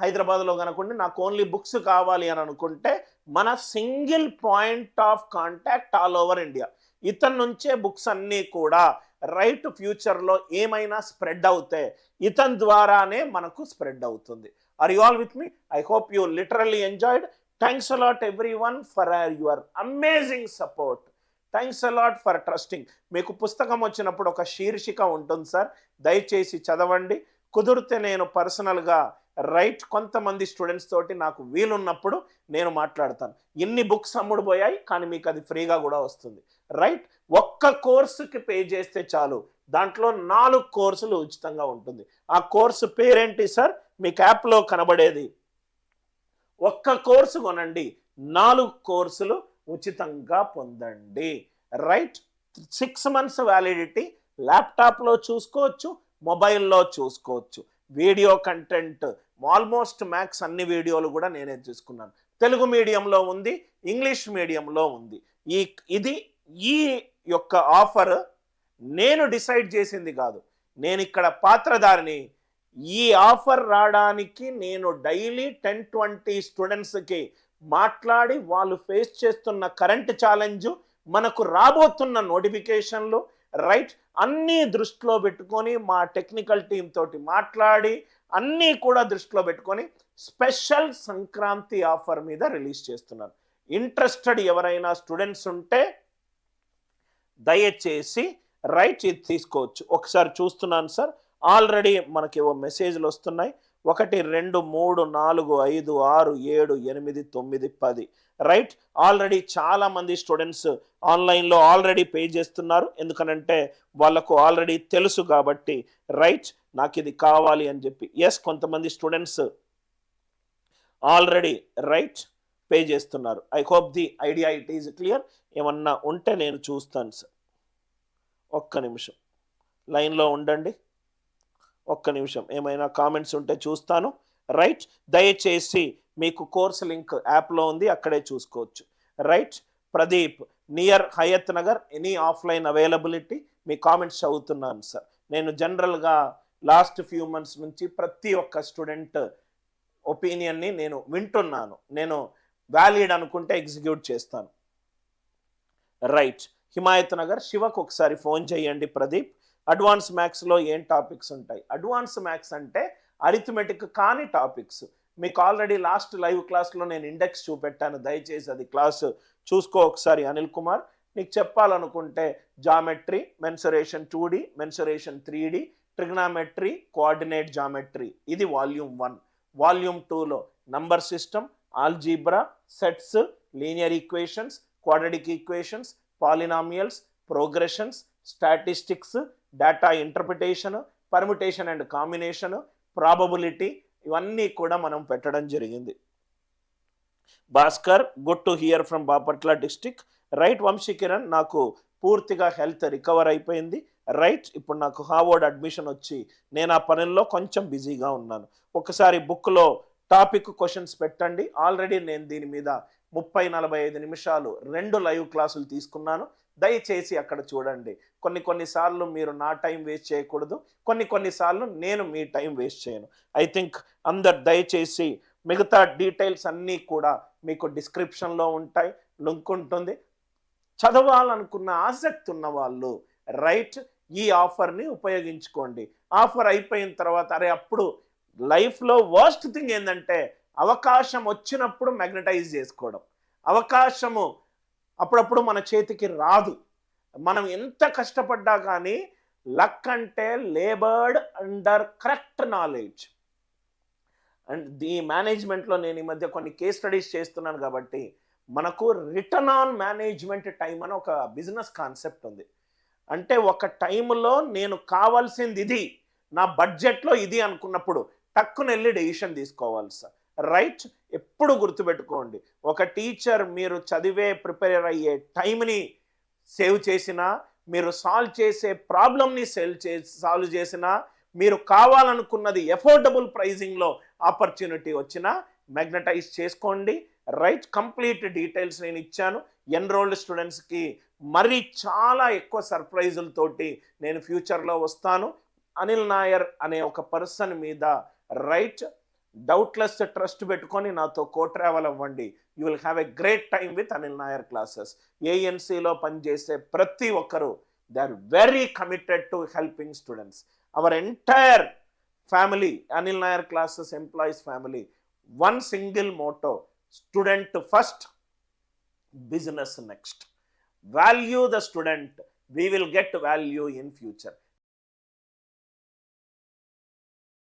హైదరాబాద్లో కనుకుంటే నాకు only books కావాలి అని అనుకుంటే మన single point of contact all over India ఇతని నుంచే బుక్స్ అన్నీ కూడా రైట్ ఫ్యూచర్లో ఏమైనా స్ప్రెడ్ అవుతాయి ఇతని ద్వారానే మనకు స్ప్రెడ్ అవుతుంది. Are you all with me I hope you literally enjoyed thanks a lot everyone for your amazing support thanks a lot for trusting మీకు పుస్తకం వచ్చినప్పుడు ఒక శీర్షిక ఉంటుంది సార్. దయచేసి చదవండి. కుదిరితే నేను పర్సనల్గా రైట్ కొంతమంది స్టూడెంట్స్ తోటి నాకు వీలున్నప్పుడు నేను మాట్లాడతాను. ఎన్ని బుక్స్ అమ్ముడు పోయాయి కానీ మీకు అది ఫ్రీగా కూడా వస్తుంది. రైట్? ఒక్క కోర్సుకి పే చేస్తే చాలు. దాంట్లో నాలుగు కోర్సులు ఉచితంగా ఉంటుంది. ఆ కోర్సు పేరేంటి సార్? మీకు యాప్లో కనబడేది. ఒక్క కోర్సు కొనండి. నాలుగు కోర్సులు ఉచితంగా పొందండి. రైట్? Six months validity. ల్యాప్టాప్లో చూసుకోవచ్చు మొబైల్లో చూసుకోవచ్చు. వీడియో కంటెంట్ ఆల్మోస్ట్ మ్యాక్స్ అన్ని వీడియోలు కూడా నేనే తీసుకున్నాను తెలుగు మీడియంలో ఉంది ఇంగ్లీష్ మీడియంలో ఉంది. ఈ ఇది ఈ యొక్క ఆఫర్ నేను డిసైడ్ చేసింది కాదు. నేను ఇక్కడ పాత్రధారిని. ఈ ఆఫర్ రావడానికి నేను డైలీ టెన్ ట్వంటీ స్టూడెంట్స్కి మాట్లాడి వాళ్ళు ఫేస్ చేస్తున్న కరెంట్ ఛాలెంజ్ మనకు రాబోతున్న నోటిఫికేషన్లు రైట్? అన్నీ దృష్టిలో పెట్టుకొని మా టెక్నికల్ టీం తోటి మాట్లాడి అన్నీ కూడా దృష్టిలో పెట్టుకొని స్పెషల్ సంక్రాంతి ఆఫర్ మీద రిలీజ్ చేస్తున్నాను ఇంట్రెస్టెడ్ ఎవరైనా స్టూడెంట్స్ ఉంటే దయచేసి రైట్ ఇది తీసుకోవచ్చు. ఒకసారి చూస్తున్నాను సార్. ఆల్రెడీ మనకి ఏవో మెసేజ్లు వస్తున్నాయి. ఒకటి రెండు మూడు నాలుగు ఐదు ఆరు ఏడు ఎనిమిది తొమ్మిది పది. రైట్? ఆల్రెడీ చాలామంది స్టూడెంట్స్ ఆన్లైన్లో ఆల్రెడీ పే చేస్తున్నారు. ఎందుకనంటే వాళ్ళకు ఆల్రెడీ తెలుసు కాబట్టి రైట్? నాకు ఇది కావాలి అని చెప్పి. ఎస్ కొంతమంది స్టూడెంట్స్ ఆల్రెడీ రైట్? పే చేస్తున్నారు. I hope the idea it is clear ఏమన్నా ఉంటే నేను చూస్తాను సార్ ఒక్క నిమిషం. లైన్లో ఉండండి. ఒక్క నిమిషం. ఏమైనా కామెంట్స్ ఉంటే చూస్తాను. రైట్ దయచేసి మీకు కోర్స్ లింక్ యాప్లో ఉంది. అక్కడే చూసుకోవచ్చు. Right Pradeep near Hayath Nagar any offline availability మీ కామెంట్స్ చదువుతున్నాను సార్ నేను జనరల్గా లాస్ట్ ఫ్యూ మంత్స్ నుంచి ప్రతి ఒక్క స్టూడెంట్ ఒపీనియన్ని నేను వింటున్నాను. నేను వ్యాలిడ్ అనుకుంటే ఎగ్జిక్యూట్ చేస్తాను. రైట్ హిమాయత్ నగర్ శివకు ఒకసారి ఫోన్ చేయండి ప్రదీప్. అడ్వాన్స్ మ్యాథ్స్లో ఏం టాపిక్స్ ఉంటాయి? అడ్వాన్స్ మ్యాథ్స్ అంటే అరిథమెటిక్ కాని టాపిక్స్. మీకు ఆల్రెడీ లాస్ట్ లైవ్ క్లాస్లో నేను ఇండెక్స్ చూపెట్టాను. దయచేసి అది క్లాస్ చూసుకో ఒకసారి అనిల్ కుమార్. నీకు చెప్పాలనుకుంటే geometry mensuration two D mensuration three D trigonometry coordinate geometry. ఇది వాల్యూమ్ వన్. వాల్యూమ్ టూలో number system algebra sets linear equations quadratic equations polynomials progressions statistics data interpretation permutation and combination probability ఇవన్నీ కూడా మనం పెట్టడం జరిగింది. Bhaskar good to hear from Bapatla district right Vamshikiran నాకు పూర్తిగా health recover అయిపోయింది. Right ఇప్పుడు నాకు హార్వర్డ్ అడ్మిషన్ వచ్చి నేను ఆ పనుల్లో కొంచెం బిజీగా ఉన్నాను. ఒకసారి బుక్లో టాపిక్ క్వశ్చన్స్ పెట్టండి. ఆల్రెడీ నేను దీని మీద ముప్పై నలభై ఐదు నిమిషాలు రెండు లైవ్ క్లాసులు తీసుకున్నాను. దయచేసి అక్కడ చూడండి. కొన్ని కొన్నిసార్లు మీరు నా టైం వేస్ట్ చేయకూడదు. కొన్ని కొన్నిసార్లు నేను మీ టైం వేస్ట్ చేయను. ఐ థింక్ అందరు దయచేసి మిగతా డీటెయిల్స్ అన్నీ కూడా మీకు డిస్క్రిప్షన్లో ఉంటాయి. లింక్ ఉంటుంది. చదవాలనుకున్న ఆసక్తి ఉన్న వాళ్ళు రైట్ ఈ ఆఫర్ని ఉపయోగించుకోండి. ఆఫర్ అయిపోయిన తర్వాత అరే అప్పుడు లైఫ్లో వర్స్ట్ థింగ్ ఏంటంటే అవకాశం వచ్చినప్పుడు మ్యాగ్నటైజ్ చేసుకోవడం. అవకాశము అప్పుడప్పుడు మన చేతికి రాదు. మనం ఎంత కష్టపడ్డా కానీ లక్ అంటే laboured under correct knowledge. And ఈ మేనేజ్మెంట్లో నేను ఈ మధ్య కొన్ని కేస్ స్టడీస్ చేస్తున్నాను కాబట్టి మనకు రిటర్న్ ఆన్ మేనేజ్మెంట్ టైం అని ఒక బిజినెస్ కాన్సెప్ట్ ఉంది. అంటే ఒక టైంలో నేను కావాల్సింది ఇది నా బడ్జెట్లో ఇది అనుకున్నప్పుడు టక్కున వెళ్ళి డెసిషన్ తీసుకోవాలి సార్. రైట్ ఎప్పుడు గుర్తుపెట్టుకోండి. ఒక టీచర్ మీరు చదివే ప్రిపేర్ అయ్యే టైంని సేవ్ చేసినా మీరు సాల్వ్ చేసే ప్రాబ్లమ్ని సేల్ చే సాల్వ్ చేసినా మీరు కావాలనుకున్నది ఎఫోర్డబుల్ ప్రైజింగ్లో ఆపర్చునిటీ వచ్చినా మ్యాగ్నటైజ్ చేసుకోండి. రైట్ కంప్లీట్ డీటెయిల్స్ నేను ఇచ్చాను. ఎన్రోల్డ్ స్టూడెంట్స్కి మరీ చాలా ఎక్కువ సర్ప్రైజులతోటి నేను ఫ్యూచర్లో వస్తాను. అనిల్ నాయర్ అనే ఒక పర్సన్ మీద రైట్ డౌట్లెస్ ట్రస్ట్ పెట్టుకొని నాతో కో ట్రావెల్ అవ్వండి. You will have a great time with Anil Nair classes. ఏఎన్సీలో పనిచేసే ప్రతి ఒక్కరూ they are very committed to helping students. Our entire family Anil Nair classes employees family one single motto student first business next. Value the student we will get value in future.